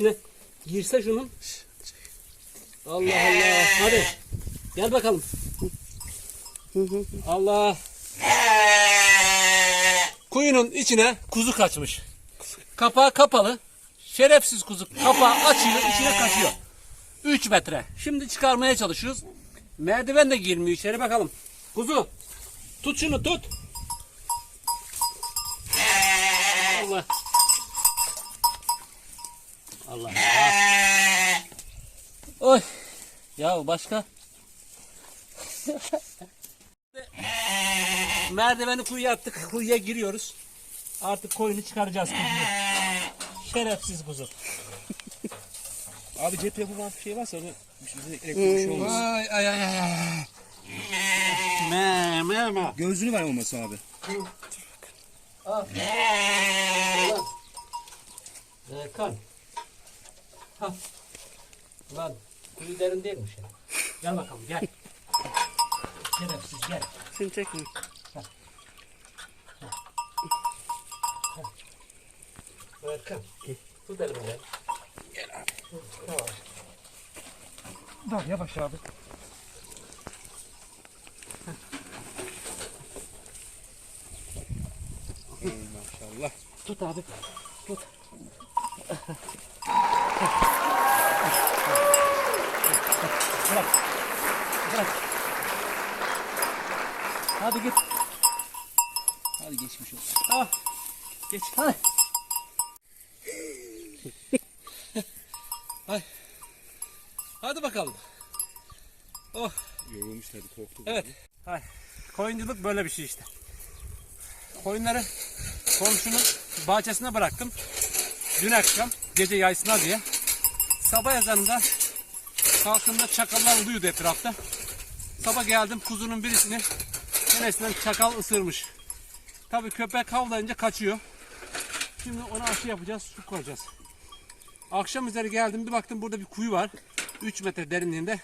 içine girse şunun. Allah Allah. Hadi. Gel bakalım. Allah. Kuyunun içine kuzu kaçmış. Kapağı kapalı. Şerefsiz kuzu kapağı açıyor, içine kaçıyor. 3 metre. Şimdi çıkarmaya çalışıyoruz. Merdiven de girmiyor içeri bakalım. Kuzu. Tut şunu tut. Allah. Allah. Allah. Oy. Ya başka? Merdiveni kuyuya attık. Kuyuya giriyoruz. Artık koyunu çıkaracağız kuzuyu. Şerefsiz kuzu. Abi cep yapımı bir şey varsa onu bize elektrik bir şey olmaz. Ay ay ay. Me me me. Gözünü ver olması abi. Al. Erkan. Ha. Lan kuyu derin değilmiş ya. Gel bakalım gel. Şerefsiz gel. Seni çekme. Erkan. Tut elimden. Tamam yavaş abi. Maşallah. Tut abi. Tut. Hadi git. Hadi geçmiş olsun. Ah. Geç. Hadi. Ay. Hadi bakalım. Oh. Yorulmuş tabii korktu. Evet. Hay. Koyunculuk böyle bir şey işte. Koyunları komşunun bahçesine bıraktım. Dün akşam gece yaysınlar diye. Sabah ezanında kalkımda çakallar uluyordu etrafta. Sabah geldim kuzunun birisini çenesinden çakal ısırmış. Tabii köpek havlayınca kaçıyor. Şimdi ona aşı yapacağız, su koyacağız. Akşam üzeri geldim bir baktım burada bir kuyu var. 3 metre derinliğinde.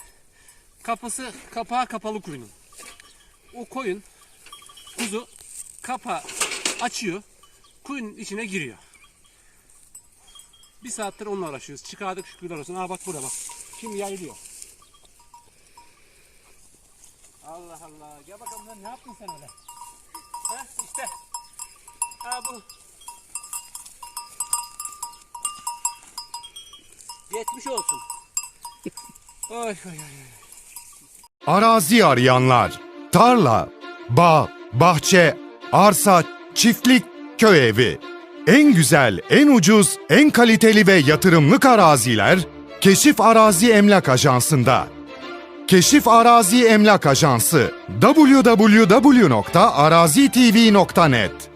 Kapısı kapağı kapalı kuyunun. O koyun kuzu kapağı açıyor. Kuyunun içine giriyor. Bir saattir onunla uğraşıyoruz. Çıkardık şükürler olsun. Aa bak burada bak. Şimdi yayılıyor. Allah Allah. Gel bakalım lan ne yaptın sen öyle? Ha işte. Ha bu. Geçmiş olsun. Oy oy oy. oy. Arazi arayanlar, tarla, bağ, bahçe, arsa, çiftlik, köy evi. En güzel, en ucuz, en kaliteli ve yatırımlık araziler Keşif Arazi Emlak Ajansı'nda. Keşif Arazi Emlak Ajansı. Www.arazitv.net